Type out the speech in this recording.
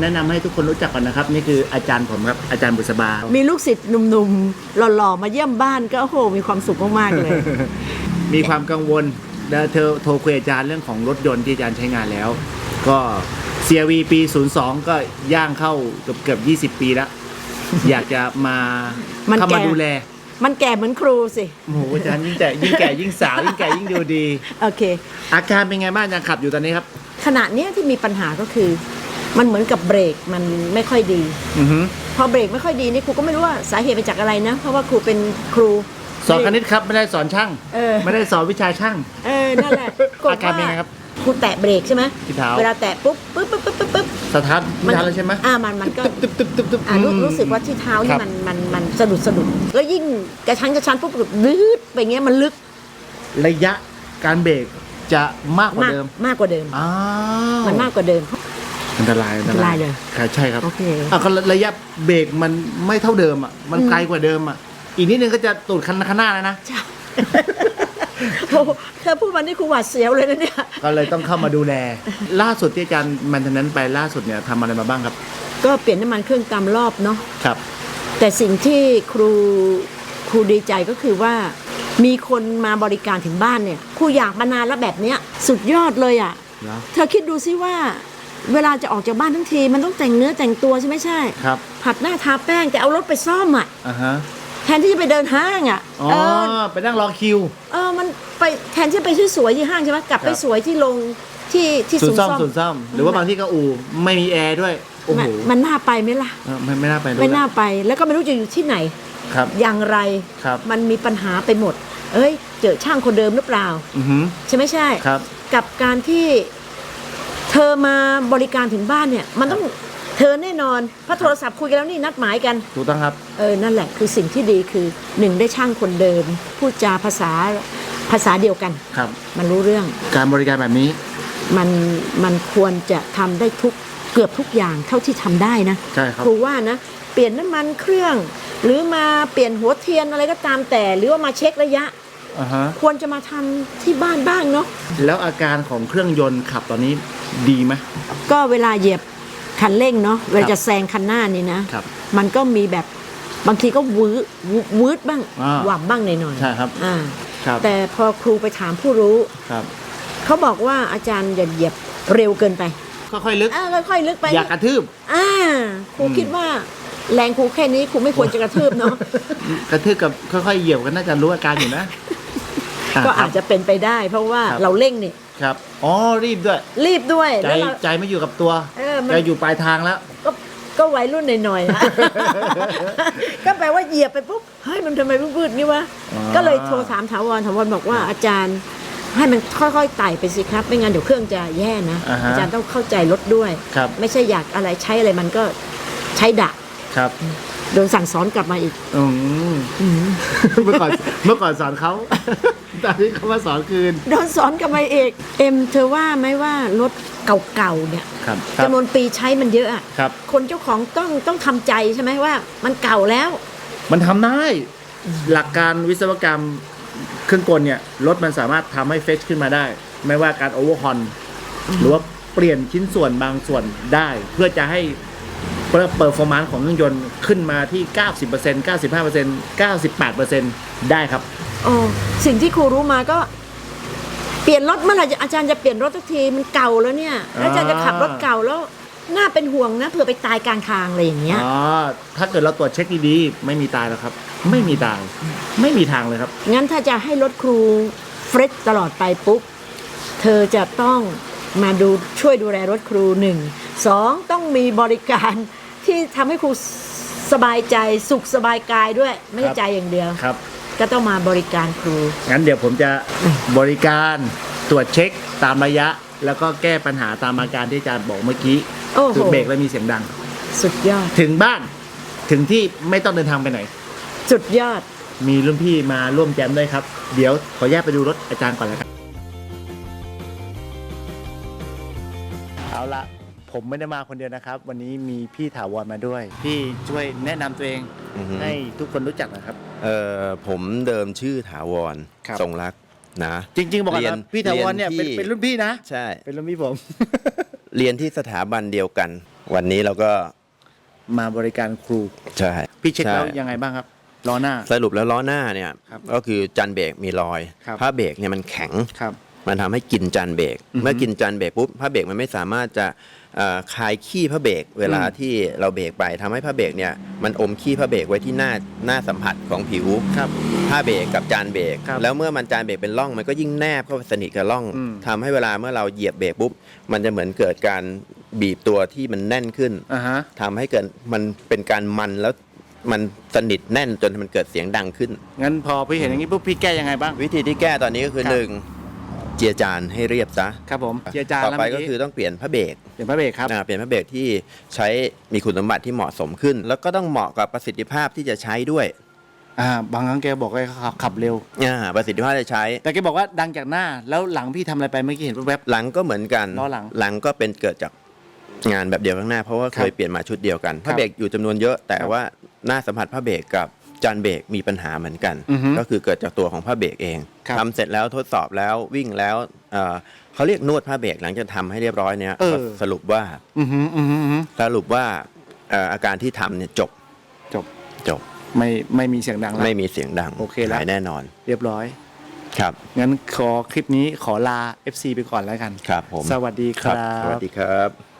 แนะนำให้ทุกคนรู้จักก่อนนะครับ นี่คืออาจารย์ผมครับ อาจารย์บุษบา มีลูกศิษย์หนุ่มๆ หล่อๆ มาเยี่ยมบ้านก็โอ้โหมีความสุขมากๆเลย มีความกังวลแล้วเธอโทรคุยอาจารย์เรื่องของรถยนต์ที่อาจารย์ใช้งานแล้ว ก็ CRV ปี 02 ก็ย่างเข้าเกือบเกือบ20 ปีแล้ว อยากจะมามันเข้ามาแก่ ดูแลมันแก่เหมือนครูสิ โอ้โหอาจารย์ยิ่งแก่ยิ่งแก่ยิ่งสาวยิ่งแก่ยิ่งดูดี โอเค อาการเป็นไงบ้างอาจารย์ขับอยู่ตอนนี้ครับ ขณะเนี้ยที่มีปัญหาก็คือ มันเหมือนกับเบรกมันไม่ค่อยดี อือฮึพอเบรกไม่ค่อยดีนี่ครูก็ไม่รู้ว่าสาเหตุมาจากอะไรนะ เพราะว่าครูเป็นครู สอนคณิตครับไม่ได้สอนช่าง เออ ไม่ได้สอนวิชาช่าง เออนั่นแหละอาการเป็นไงครับ ครูแตะเบรกใช่ไหมที่เท้า เวลาแตะปุ๊บปุ๊บปุ๊บปุ๊บปุ๊บปุ๊บสตาร์ทไม่ทันแล้วใช่ไหมอ่ามันมันก็ ตึ๊บตึ๊บตึ๊บตึ๊บอ่ารู้อืม รู้สึกว่าที่เท้าคนี่รับมันมันมันสะดุดสะดุดแล้วยิ่งกระชั้นกระชั้นปุ๊บลืดไปเงี้ยมันลึกระยะการเบรกจะมากกว่ามากเดิมมากกว่าเดิม อ้าว มันมากกว่าเดิม อันตรายอันตอันตรายเลยครับใช่ครับโอเคอะก็ระยะเบรกมันไม่เท่าเดิมอะมันอืมไกลกว่าเดิมอะอีกนิดนึงก็จะตูดคันข้างหน้าแล้วนะใช่โอ้โหเธอพูดมานี่ครูหวาดเสียวเลยนะเนี่ยก็เลยต้องเข้ามาดูแล ล่าสุดที่อาจารย์มันทนั้นไปล่าสุดเนี่ยทำอะไรมาบ้างครับ ก็เปลี่ยนน้ำมันเครื่องตามรอบเนาะครับ แต่สิ่งที่ครูครูดีใจก็คือว่ามีคนมาบริการถึงบ้านเนี่ยครูอยากมานานแล้วแบบเนี้ยสุดยอดเลยอะ่ะแล้วเธอคิดดูซิว่า เวลาจะออกจากบ้านทั้งทีมันต้องแต่งเนื้อแต่งตัวใช่ไหมใช่ ครับผัดหน้าทาแป้งแต่เอารถไปซ่อมอะอ่าฮะแทนที่จะไปเดินห้างอะอ๋อเออไปนั่งรอคิว เออมันไปแทนที่จะไปที่สวยที่ห้างใช่ไหมกลับไปครับสวยที่โรงที่ที่ศูศูนนย์ย์ซ่อมซ่อมศูนย์ซ่อมหรือว่าบางที่ก็อู่ไม่มีแอร์ด้วยโอ้โหมันมันน่าไปไหมล่ะเออไม่ไม่น่าไปด้วยไม่น่าไปแล้วก็ไม่รู้จะอยู่ที่ไหนครับ อย่างไรครับมันมีปัญหาไปหมด เอ้ย เจอช่างคนเดิมหรือเปล่าอือฮึใช่ไม่ใช่ครับ กับการที่ เธอมาบริการถึงบ้านเนี่ยมันต้องเธอแน่นอนเพราะโทรศัพท์คุยกันแล้วนี่นัดหมายกันถูกต้องครับเออนั่นแหละคือสิ่งที่ดีคือหนึ่งได้ช่างคนเดิมพูดจาภาษาภาษาเดียวกัน ครับ มันรู้เรื่องการบริการแบบนี้ มันมันควรจะทำได้ทุกเกือบทุกอย่างเท่าที่ทำได้นะ ใช่ครับ ครูว่านะ เปลี่ยนน้ำมันเครื่อง หรือมาเปลี่ยนหัวเทียนอะไรก็ตามแต่ หรือว่ามาเช็คระยะ อ่าฮะ ควรจะมาทำที่บ้านบ้างเนาะแล้วอาการของเครื่องยนต์ขับตอนนี้ ดีไหม ก็เวลาเหยียบคันเร่งเนาะเวลาจะแซงคันหน้านี่นะครับ มันก็มีแบบบางทีก็วื้อวื้อวืดบ้างอ่า หวับบ้างหน่อยๆใช่ครับ อ่าครับแต่พอครูไปถามผู้รู้ ครับเขาบอกว่าอาจารย์อย่าเหยียบเร็วเกินไปค่อยๆลึก อ่าค่อยๆลึกไป อยากกระทืบ อ่าครูอืม คิดว่าแรงครูแค่นี้ครูไม่ควรจะกระทืบเนาะ กระทืบกับค่อยๆเหยียบกันน่าจะรู้อาการอยู่นะ ก็ครัอาบจจะเป็นไปได้ เพราะว่าครับ เราเร่งเนี่ย ครับอ๋อรีบด้วย รีบด้วยใจแล้วเรา ใจไม่อยู่กับตัวเออมัน ใจอยู่ปลายทางแล้ว ก็ก็วัยรุ่นหน่อยๆนะก็แปลว่าเหยียบไปปุ๊บ เฮ้ยมันทำไมวืดๆนี่วะ อ่า ก็เลยโทรถามถาวรถาวรบอกว่าอาจารย์ ให้มันค่อยๆไต่ไปสิครับ ไม่งั้นเดี๋ยวเครื่องจะแย่นะ อ่าฮะ อาจารย์ต้องเข้าใจรถด้วย ครับไม่ใช่อยากอะไรใช้อะไรมันก็ใช้ดะ ครับ โดนสั่งสอนกลับมาอีก อืมเมื่อก่อนเมื่อก่อนสอนเขาตอนนี้เขามาสอนคืน โดนสอนกลับมาอีก เอ็มเธอว่าไหมว่ารถเก่าๆเนี่ยครับจำนวนปีใช้มันเยอะอะครับ คนเจ้าของต้องต้องทำใจใช่ไหมว่า มันเก่าแล้ว มันทำได้ หลักการวิศวกรรมเครื่องกลเนี่ยรถมันสามารถทำให้เฟชขึ้นมาได้ ไม่ว่าการโอเวอร์ฮอนหรือว่าเปลี่ยนชิ้นส่วนบางส่วนได้ เพื่อจะให้ เปิดเปอร์ฟอร์มานซ์ของเครื่องยนต์ขึ้นมาที่ 90% 95% 98%ได้ครับ โอ้สิ่งที่ครูรู้มาก็ เปลี่ยนรถเมื่อไหร่จะอาจารย์จะเปลี่ยนรถสักทีมันเก่าแล้วเนี่ยแล้วอาจารย์จะขับรถเก่าแล้วน่าเป็นห่วงนะเผื่อไปตายกลางทางอะไรอย่างเงี้ยอ๋อ ถ้าเกิดเราตรวจเช็คดีๆ ไม่มีตายแล้วครับ ไม่มีตาย ไม่มีทางเลยครับ งั้นถ้าจะให้รถครูเฟรชตลอดไปปุ๊บ เธอจะต้องมาดูช่วยดูแลรถครูหนึ่งสองต้องมีบริการ ที่ทำให้ครูสบายใจสุขสบายกายด้วย ไม่ใช่ครับใจอย่างเดียว ครับ ก็ต้องมาบริการครู งั้นเดี๋ยวผมจะบริการตรวจเช็คตามระยะ แล้วก็แก้ปัญหาตามอาการที่อาจารย์บอกเมื่อกี้โอ้โหคือเบรกแล้วมีเสียงดัง สุดยอด ถึงบ้านถึงที่ไม่ต้องเดินทางไปไหน สุดยอด มีรุ่นพี่มาร่วมแจมด้วยครับ เดี๋ยวขอแยกไปดูรถอาจารย์ก่อนแล้วครับเอาละ ผมไม่ได้มาคนเดียวนะครับ วันนี้มีพี่ถาวรมาด้วย พี่ช่วยแนะนำตัวเองอือฮึ ให้ทุกคนรู้จักหนะครับ เอ่อผมเดิมชื่อถาวรครับ ทรงรักนะ จริง ๆ บอกก่อนเรียนนะพี่ถาวรเนี่ยเป็นเรียนที่ เป็นรุ่นพี่นะ ใช่ เป็นรุ่นพี่ผม เรียนที่สถาบันเดียวกัน วันนี้เราก็ มาบริการครู ใช่พี่เช็คแล้วใช่ยังไงบ้างครับล้อหน้า สรุปแล้วล้อหน้าเนี่ย ครับก็คือจันเบรกมีรอยครับ ผ้าเบรกเนี่ยมันแข็ง ครับ มันทำให้กินจันเบรกอือฮึเมื่อกินจันเบรกปุ๊บผ้าเบรกมันไม่สามารถจะเอ่อ คลายขี้ผ้าเบรกเวลาอืมที่เราเบรกไปทำให้ผ้าเบรกเนี่ยมันอมขี้ผ้าเบรกไว้ที่หน้าหน้าสัมผัสของผิวครับผ้าเบรกกับจานเบรกครับแล้วเมื่อมันจานเบรกเป็นร่องมันก็ยิ่งแนบเข้าไปสนิทกับร่องอืมทำให้เวลาเมื่อเราเหยียบเบรกปุ๊บมันจะเหมือนเกิดการบีบตัวที่มันแน่นขึ้นอ่าฮะทำให้เกิดมันเป็นการมันแล้วมันสนิทแน่นจนมันเกิดเสียงดังขึ้น งั้นพอพี่เห็นอย่างนี้ปุ๊บพี่แก้ยังไงบ้าง วิธีที่แก้ตอนนี้ก็คือครับหนึ่งเจียจานให้เรียบซะครับผมเจียจานต่อแล้วไปเมื่ก็อคือต้องเปลี่ยนผ้าเบรกเปลี่ยนพระเบรกครับอ่าเปลี่ยนผ้าเบรกที่ใช้มีคุณสมบัติที่เหมาะสมขึ้น แล้วก็ต้องเหมาะกับประสิทธิภาพที่จะใช้ด้วยอ่าบางครั้งแกบอกว่าขับขับเร็วอ่าประสิทธิภาพที่จะใช้ แต่แกบอกว่าดังจากหน้าแล้วหลังพี่ทำอะไรไปเมื่อกี้เห็นแวบหลังก็เหมือนกันล้อหลังหลังก็เป็นเกิดจากงานแบบเดียวข้างหน้าเพราะว่าครัเคบยเปลี่ยนมาชุดเดียวกันครับผ้าเบรกอยู่จำนวนเยอะ แต่ครับว่าหน้าสัมผัสผ้าเบรกกับ จานเบรกมีปัญหาเหมือนกัน อือฮึก็คือเกิดจากตัวของผ้าเบรกเองครับทำเสร็จแล้วทดสอบแล้ววิ่งแล้วเอ่อเขาเรียกนวดผ้าเบรกหลังจากทำให้เรียบร้อยเนี่ยเออก็สรุปว่าๆอือหืออือหืออือหือสรุปว่าเอ่ออาการที่ทำเนี่ยจบจบจบไม่ไม่มีเสียงดังแล้ว ไม่มีเสียงดังโอเคแล้ว หายแน่นอนเรียบร้อย ครับงั้นขอคลิปนี้ขอลา FC ไปก่อนแล้วกัน ครับผมสวัสดีครับสวัสดีครับ